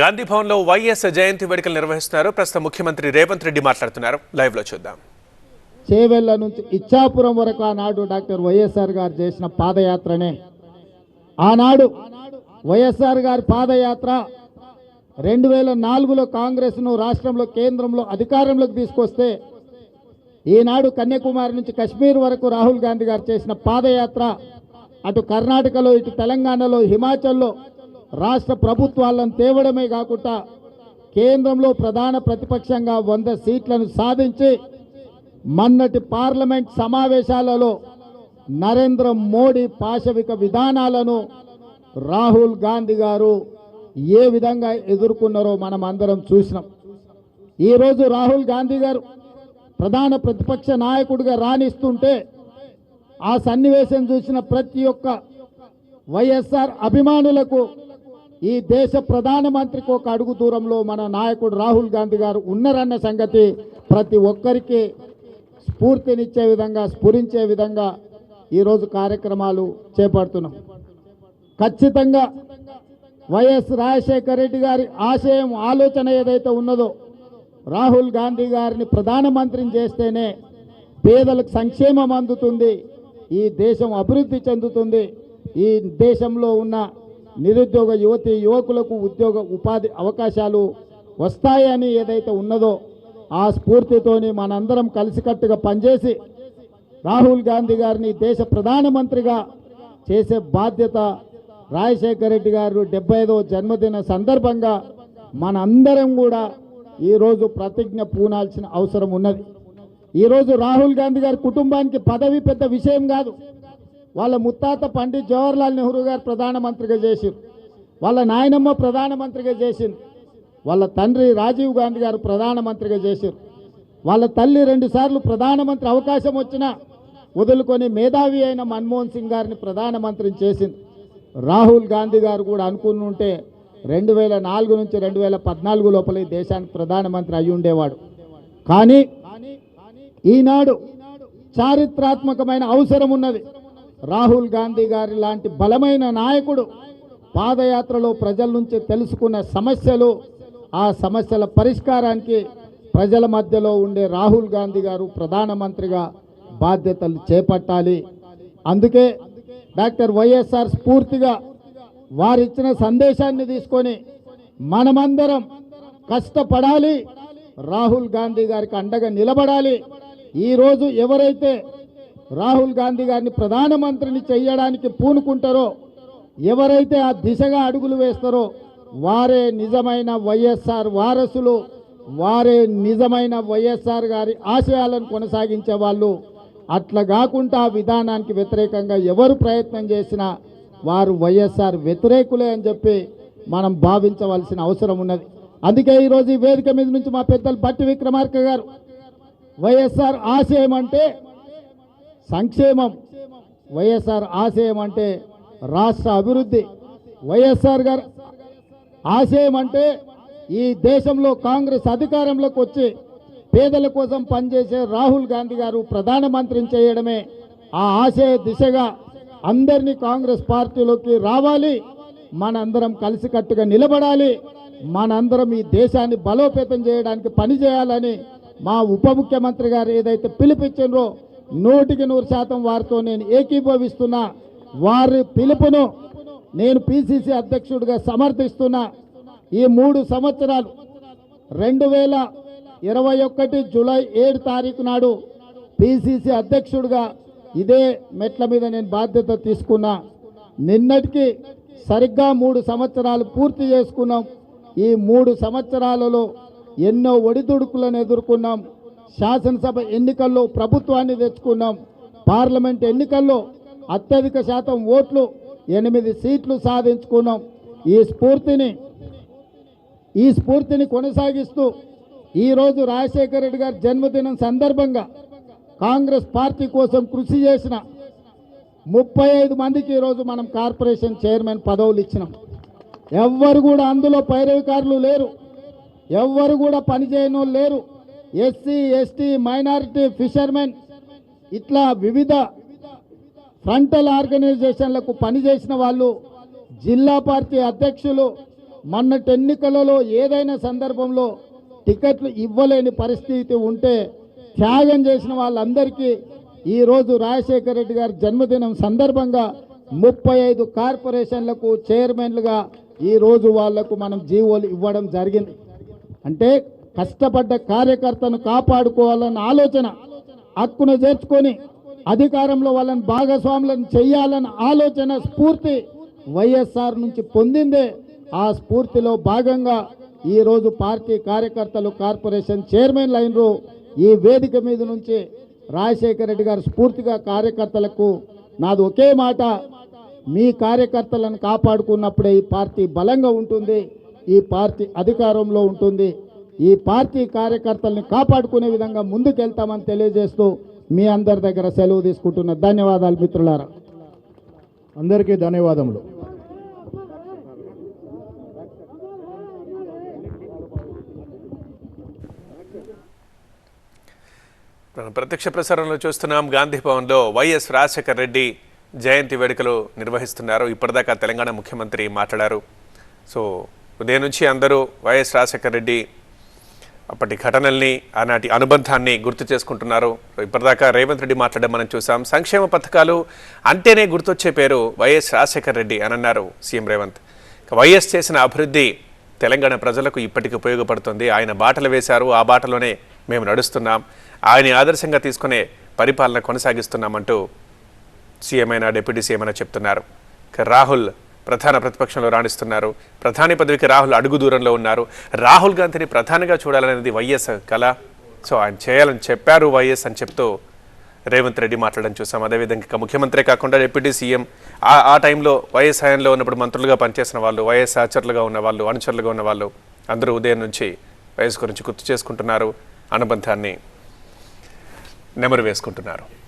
గాంధీ భవన్లో వైఎస్ జయంతి వేడుకలు నిర్వహిస్తున్నారు. ప్రస్తుతం ముఖ్యమంత్రి రేవంత్ రెడ్డి మాట్లాడుతున్నారు. లైవ్లో చూద్దాం. చేవెళ్ళ నుంచి ఇచ్చాపురం వరకు ఆనాడు డాక్టర్ వైఎస్ఆర్ గారు చేసిన పాదయాత్రనే. ఆనాడు వైఎస్ఆర్ గారి పాదయాత్ర రెండు వేల నాలుగులో కాంగ్రెస్ను రాష్ట్రంలో కేంద్రంలో అధికారంలోకి తీసుకొస్తే ఈనాడు కన్యాకుమారి నుంచి కశ్మీర్ వరకు రాహుల్ గాంధీ గారు చేసిన పాదయాత్ర అటు కర్ణాటకలో ఇటు తెలంగాణలో హిమాచల్లో రాష్ట్ర ప్రభుత్వాలను తేవడమే కాకుండా కేంద్రంలో ప్రధాన ప్రతిపక్షంగా వంద సీట్లను సాధించి మొన్నటి పార్లమెంట్ సమావేశాలలో నరేంద్ర మోడీ పాశవిక విధానాలను రాహుల్ గాంధీ గారు ఏ విధంగా ఎదుర్కొన్నారో మనం అందరం చూసినాం. ఈరోజు రాహుల్ గాంధీ గారు ప్రధాన ప్రతిపక్ష నాయకుడిగా రాణిస్తుంటే ఆ సన్నివేశం చూసిన ప్రతి ఒక్క వైఎస్ఆర్ అభిమానులకు ఈ దేశ ప్రధానమంత్రికి ఒక అడుగు దూరంలో మన నాయకుడు రాహుల్ గాంధీ గారు ఉన్నారన్న సంగతి ప్రతి ఒక్కరికి స్ఫూర్తినిచ్చే విధంగా స్ఫురించే విధంగా ఈరోజు కార్యక్రమాలు చేపడుతున్నాం. ఖచ్చితంగా వైఎస్ రాజశేఖర రెడ్డి గారి ఆశయం ఆలోచన ఏదైతే ఉన్నదో రాహుల్ గాంధీ గారిని ప్రధానమంత్రిని చేస్తేనే పేదలకు సంక్షేమం అందుతుంది ఈ దేశం అభివృద్ధి చెందుతుంది ఈ దేశంలో ఉన్న నిరుద్యోగ యువతి యువకులకు ఉద్యోగ ఉపాధి అవకాశాలు వస్తాయని ఏదైతే ఉన్నదో ఆ స్ఫూర్తితోని మనందరం కలిసికట్టుగా పనిచేసి రాహుల్ గాంధీ గారిని దేశ ప్రధానమంత్రిగా చేసే బాధ్యత రాజశేఖర రెడ్డి గారు డెబ్బై జన్మదిన సందర్భంగా మనందరం కూడా ఈరోజు ప్రతిజ్ఞ పూనాల్సిన అవసరం ఉన్నది. ఈరోజు రాహుల్ గాంధీ గారి కుటుంబానికి పదవి పెద్ద విషయం కాదు. వాళ్ళ ముత్తాత పండిత్ జవహర్లాల్ నెహ్రూ గారు ప్రధానమంత్రిగా చేసిరు వాళ్ళ నాయనమ్మ ప్రధానమంత్రిగా చేసింది వాళ్ళ తండ్రి రాజీవ్ గాంధీ గారు ప్రధానమంత్రిగా చేశారు వాళ్ళ తల్లి రెండుసార్లు ప్రధానమంత్రి అవకాశం వచ్చినా వదులుకొని మేధావి అయిన మన్మోహన్ సింగ్ గారిని ప్రధానమంత్రిని చేసింది రాహుల్ గాంధీ గారు కూడా అనుకుని ఉంటే రెండు వేల నాలుగు నుంచి రెండు వేల పద్నాలుగు లోపల ఈ దేశానికి ప్రధానమంత్రి అయి ఉండేవాడు. కానీ ఈనాడు చారిత్రాత్మకమైన అవసరం ఉన్నది. రాహుల్ గాంధీ గారి లాంటి బలమైన నాయకుడు పాదయాత్రలో ప్రజల నుంచి తెలుసుకున్న సమస్యలు ఆ సమస్యల పరిష్కారానికి ప్రజల మధ్యలో ఉండే రాహుల్ గాంధీ గారు ప్రధానమంత్రిగా బాధ్యతలు చేపట్టాలి. అందుకే డాక్టర్ వైఎస్ఆర్ స్ఫూర్తిగా వారిచ్చిన సందేశాన్ని తీసుకొని మనమందరం కష్టపడాలి రాహుల్ గాంధీ గారికి అండగా నిలబడాలి. ఈరోజు ఎవరైతే రాహుల్ గాంధీ గారిని ప్రధానమంత్రిని చేయడానికి పూనుకుంటారో ఎవరైతే ఆ దిశగా అడుగులు వేస్తారో వారే నిజమైన వైఎస్ఆర్ వారసులు వారే నిజమైన వైఎస్ఆర్ గారి ఆశయాలను కొనసాగించే వాళ్ళు. అట్లా కాకుండా ఆ విధానానికి వ్యతిరేకంగా ఎవరు ప్రయత్నం చేసినా వారు వైఎస్ఆర్ వ్యతిరేకులే అని చెప్పి మనం భావించవలసిన అవసరం ఉన్నది. అందుకే ఈరోజు ఈ వేదిక మీద నుంచి మా పెద్దలు బట్టి విక్రమార్క గారు వైఎస్ఆర్ ఆశయం అంటే సంక్షేమం వైఎస్ఆర్ ఆశయం అంటే రాష్ట్ర అభివృద్ధి. వైఎస్ఆర్ గారు ఆశయం అంటే ఈ దేశంలో కాంగ్రెస్ అధికారంలోకి వచ్చి పేదల కోసం పనిచేసే రాహుల్ గాంధీ గారు ప్రధానమంత్రిని చేయడమే ఆ ఆశయ దిశగా అందరినీ కాంగ్రెస్ పార్టీలోకి రావాలి. మనందరం కలిసికట్టుగా నిలబడాలి. మనందరం ఈ దేశాన్ని బలోపేతం చేయడానికి పని చేయాలని మా ఉప ముఖ్యమంత్రి గారు ఏదైతే పిలిపించారో నూటికి నూరు శాతం వారితో నేను ఏకీభవిస్తున్నా. వారి పిలుపును నేను పిసిసి అధ్యక్షుడిగా సమర్థిస్తున్నా. ఈ మూడు సంవత్సరాలు రెండు వేల ఇరవై ఒకటి జూలై ఏడు తారీఖు నాడు పిసిసి అధ్యక్షుడిగా ఇదే మెట్ల మీద నేను బాధ్యత తీసుకున్నా. నిన్నటికి సరిగ్గా మూడు సంవత్సరాలు పూర్తి చేసుకున్నాం. ఈ మూడు సంవత్సరాలలో ఎన్నో ఒడిదుడుకులను ఎదుర్కొన్నాం. శాసనసభ ఎన్నికల్లో ప్రభుత్వాన్ని తెచ్చుకున్నాం. పార్లమెంట్ ఎన్నికల్లో అత్యధిక శాతం ఓట్లు ఎనిమిది సీట్లు సాధించుకున్నాం. ఈ స్ఫూర్తిని ఈ స్ఫూర్తిని కొనసాగిస్తూ ఈరోజు రాజశేఖర రెడ్డి గారి జన్మదినం సందర్భంగా కాంగ్రెస్ పార్టీ కోసం కృషి చేసిన ముప్పై ఐదు మందికి ఈరోజు మనం కార్పొరేషన్ చైర్మన్ పదవులు ఇచ్చినాం. ఎవ్వరు కూడా అందులో పైరవికారులు లేరు. ఎవ్వరు కూడా పనిచేయని లేరు. ఎస్సీ ఎస్టీ మైనారిటీ ఫిషర్మెన్ ఇట్లా వివిధ ఫ్రంటల్ ఆర్గనైజేషన్లకు పనిచేసిన వాళ్ళు జిల్లా పార్టీ అధ్యక్షులు మొన్నటి ఎన్నికలలో ఏదైనా సందర్భంలో టికెట్లు ఇవ్వలేని పరిస్థితి ఉంటే త్యాగం చేసిన వాళ్ళందరికీ ఈరోజు రాజశేఖర రెడ్డి గారి జన్మదినం సందర్భంగా ముప్పై ఐదు కార్పొరేషన్లకు చైర్మన్లుగా ఈరోజు వాళ్ళకు మనం జీవోలు ఇవ్వడం జరిగింది. అంటే కష్టపడ్డ కార్యకర్తను కాపాడుకోవాలన్న ఆలోచన హక్కును చేర్చుకొని అధికారంలో వాళ్ళని భాగస్వాములను చెయ్యాలన్న ఆలోచన స్ఫూర్తి వైఎస్ఆర్ నుంచి పొందిందే. ఆ స్ఫూర్తిలో భాగంగా ఈరోజు పార్టీ కార్యకర్తలు కార్పొరేషన్ చైర్మన్ లైన్లు ఈ వేదిక మీద నుంచి రాజశేఖర రెడ్డి గారు స్ఫూర్తిగా కార్యకర్తలకు నాది ఒకే మాట. మీ కార్యకర్తలను కాపాడుకున్నప్పుడే ఈ పార్టీ బలంగా ఉంటుంది ఈ పార్టీ అధికారంలో ఉంటుంది. ఈ పార్టీ కార్యకర్తల్ని కాపాడుకునే విధంగా ముందుకెళ్తామని తెలియజేస్తూ మీ అందరి దగ్గర సెలవు తీసుకుంటున్న ధన్యవాదాలు మిత్రులారా. అందరికీ ధన్యవాదములు. మనం ప్రత్యక్ష ప్రసారంలో చూస్తున్నాం. గాంధీ భవన్లో వైఎస్ రాజశేఖర్ రెడ్డి జయంతి వేడుకలు నిర్వహిస్తున్నారు. ఇప్పటిదాకా తెలంగాణ ముఖ్యమంత్రి మాట్లాడారు. సో ఉదయం నుంచి అందరూ వైఎస్ రాజశేఖర్ రెడ్డి అప్పటి ఘటనల్ని ఆనాటి అనుబంధాన్ని గుర్తు చేసుకుంటున్నారు. ఇప్పటిదాకా రేవంత్ రెడ్డి మాట్లాడడం మనం చూసాం. సంక్షేమ పథకాలు అంటేనే గుర్తొచ్చే పేరు వైఎస్ రాజశేఖర్ రెడ్డి అని అన్నారు సీఎం రేవంత్. వైఎస్ చేసిన అభివృద్ధి తెలంగాణ ప్రజలకు ఇప్పటికీ ఉపయోగపడుతుంది. ఆయన బాటలు వేశారు. ఆ బాటలోనే మేము నడుస్తున్నాం. ఆయన ఆదర్శంగా తీసుకునే పరిపాలన కొనసాగిస్తున్నామంటూ సీఎం అయినా డిప్యూటీ సీఎం అయినా చెప్తున్నారు. రాహుల్ ప్రధాన ప్రతిపక్షంలో రాణిస్తున్నారు. ప్రధాని పదవికి రాహుల్ అడుగు దూరంలో ఉన్నారు. రాహుల్ గాంధీని ప్రధానిగా చూడాలనేది వైఎస్ కళ. సో ఆయన చేయాలని చెప్పారు వైఎస్ అని చెప్తూ రేవంత్ రెడ్డి మాట్లాడడం చూసాం. అదేవిధంగా ఇక ముఖ్యమంత్రి కాకుండా డిప్యూటీ సీఎం ఆ ఆ టైంలో వైఎస్ హయాంలో ఉన్నప్పుడు మంత్రులుగా పనిచేసిన వాళ్ళు వైఎస్ ఆచరులుగా ఉన్న వాళ్ళు అనుచరులుగా ఉన్న వాళ్ళు అందరూ ఉదయం నుంచి వైఎస్ గురించి గుర్తు చేసుకుంటున్నారు. అనుబంధాన్ని నెమరు వేసుకుంటున్నారు.